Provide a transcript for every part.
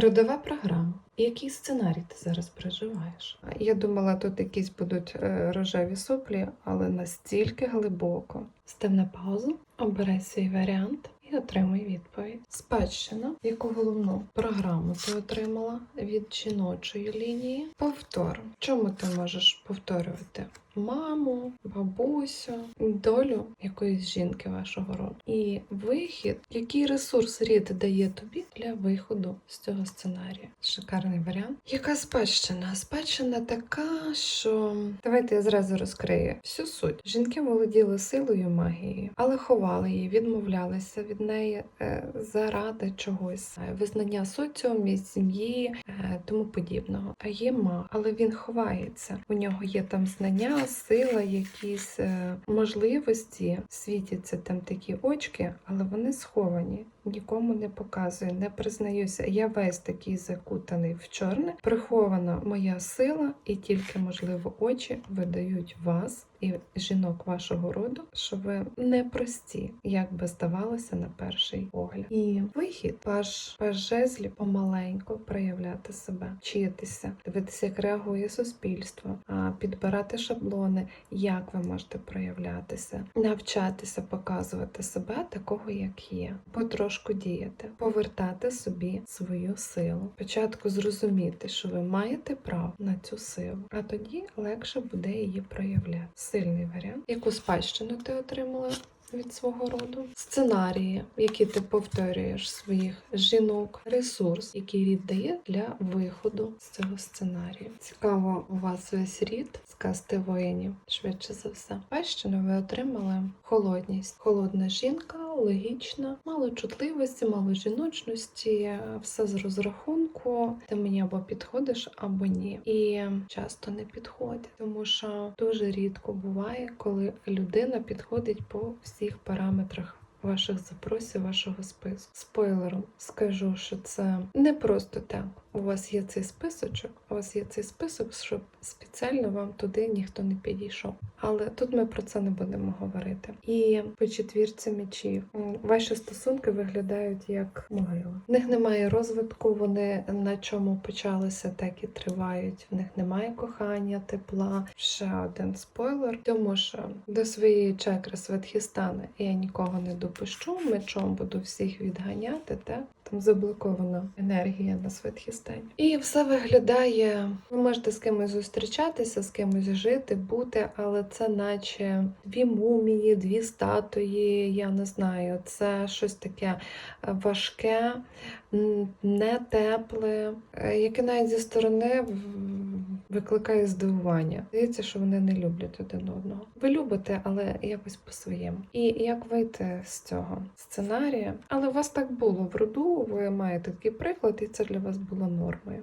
Родова програма. Який сценарій ти зараз проживаєш? Я думала, тут якісь будуть е, рожеві соплі, але настільки глибоко. Став на паузу, обирай свій варіант і отримай відповідь. Спадщина, яку головну програму ти отримала від жіночої лінії. Повтор. Чому ти можеш повторювати? Маму, бабусю, долю якоїсь жінки вашого роду. І вихід, який ресурс рід дає тобі для виходу з цього сценарія. Шикарний варіант. Яка спадщина? Спадщина така, що давайте я зразу розкрию всю суть. Жінки володіли силою магією, але ховали її, відмовлялися від неї е, заради чогось, е, визнання соціумі, сім'ї, е, тому подібного. А є маг, але він ховається. У нього є там знання, сила, якісь е, можливості. Світяться там такі очки, але вони сховані. Нікому не показую, не признаюся. Я весь такий закутаний в чорне. Прихована моя сила, і тільки, можливо, очі видають вас і жінок вашого роду, що ви не прості, як би здавалося на перший погляд. І вихід ваш, ваш жезлі помаленьку проявляти себе, вчитися, дивитися, як реагує суспільство, а підбирати шаблони, як ви можете проявлятися, навчатися показувати себе такого, як є, потрошку діяти, повертати собі свою силу. Спочатку зрозуміти, що ви маєте право на цю силу, а тоді легше буде її проявляти. Сильний варіант. Яку спадщину ти отримала? Від свого роду сценарії, які ти повторюєш своїх жінок, ресурс, який рід дає для виходу з цього сценарію. Цікаво, у вас весь рід з воїнів, швидше за все. Спадщину ви отримали холодність. Холодна жінка, логічна, мало чутливості, мало жіночності, все з розрахунку. Ти мені або підходиш, або ні. І часто не підходить, тому що дуже рідко буває, коли людина підходить по всіх параметрах. Ваших запросів, вашого списку. Спойлером скажу, що це не просто так. У вас є цей списочок, у вас є цей список, щоб спеціально вам туди ніхто не підійшов. Але тут ми про це не будемо говорити. І по четвірці мечів ваші стосунки виглядають як могила. В них немає розвитку, вони на чому почалися, так і тривають. В них немає кохання, тепла. Ще один спойлер, тому що до своєї чакри Светхістани я нікого не допущу. Мечом буду всіх відганяти, так? Там заблокована енергія на Светхістані. І все виглядає. Ви можете з кимось зустрічатися, з кимось жити, бути, але це наче дві мумії, дві статуї. Я не знаю, це щось таке важке, нетепле, не тепле, е, яке навіть зі сторони викликає здивування. Здається, що вони не люблять один одного. Ви любите, але якось по-своєму. І як вийти з цього сценарія? Але у вас так було в роду, ви маєте такий приклад, і це для вас було нормою.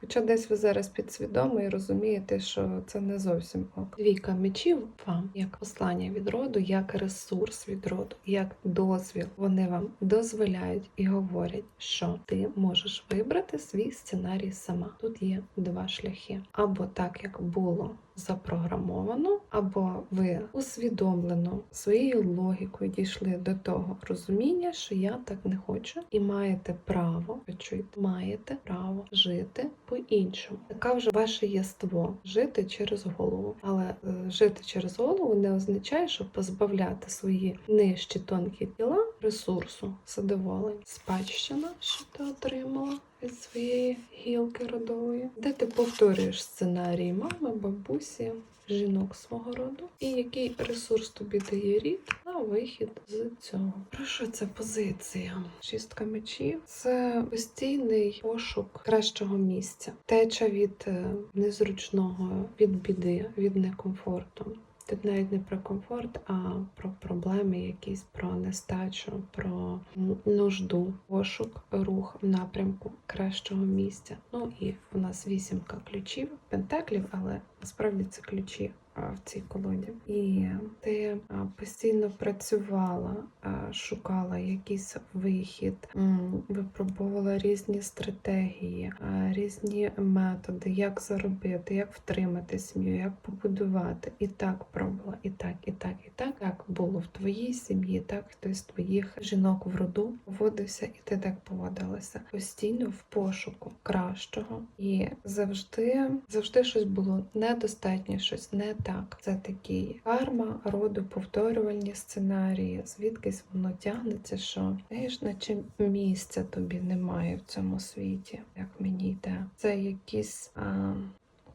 Хоча десь ви зараз підсвідомо і розумієте, що це не зовсім ок. Двійка мечів вам як послання від роду, як ресурс від роду, як дозвіл. Вони вам дозволяють і говорять, що ти можеш вибрати свій сценарій сама. Тут є два шляхи: або так, як було запрограмовано, або ви усвідомлено своєю логікою дійшли до того розуміння, що я так не хочу, і маєте право, ви чуєте, маєте право жити по-іншому. Така вже ваше єство жити через голову. Але е, жити через голову не означає, що позбавляти свої нижчі тонкі тіла ресурсу, задоволень, спадщина, що ти отримала. Від своєї гілки родової, де ти повторюєш сценарії мами, бабусі, жінок свого роду, і який ресурс тобі дає рід на вихід з цього. Про що ця позиція? Шістка мечів це постійний пошук кращого місця, теча від е, незручного, від біди, від некомфорту. Тут навіть не про комфорт, а про проблеми, якісь про нестачу, про нужду, пошук, рух в напрямку кращого місця. Ну і у нас вісімка ключів, пентаклів, але насправді це ключі в цій колоді. І ти постійно працювала, шукала якийсь вихід, м, випробовувала різні стратегії, різні методи, як заробити, як втримати сім'ю, як побудувати. І так пробувала, і так, і так, і так. Так було в твоїй сім'ї, так хтось з твоїх жінок в роду поводився, і ти так поводилася. Постійно в пошуку кращого. І завжди, завжди щось було недостатньо, щось не так. Це такі карма, роду, повторювальні сценарії, звідкись воно тягнеться, що знаєш, наче місця тобі немає в цьому світі, як мені йде. Це якісь. А...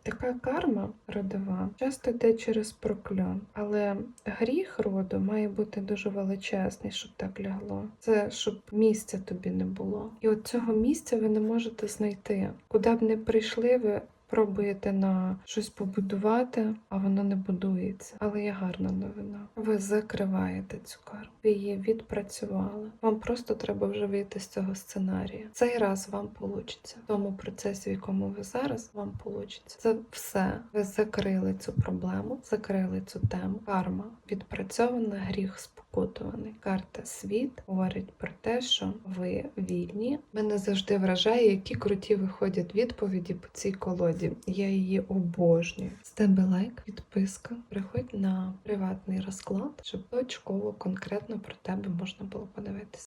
Така карма родова часто йде через прокльон, але гріх роду має бути дуже величезний, щоб так лягло. Це щоб місця тобі не було. І от цього місця ви не можете знайти. Куди б не прийшли, ви пробуєте на щось побудувати, а воно не будується. Але є гарна новина. Ви закриваєте цю карму. Ви її відпрацювали. Вам просто треба вже вийти з цього сценарія. Цей раз вам вийде. В тому процесі, в якому ви зараз, вам вийде. Це все. Ви закрили цю проблему, закрили цю тему. Карма відпрацьована, гріх спокутуваний. Карта світ говорить про те, що ви вільні. Мене завжди вражає, які круті виходять відповіді по цій колоді. Я її обожнюю. З тебе лайк, підписка. Приходь на приватний розклад, щоб точково, конкретно про тебе можна було подивитися.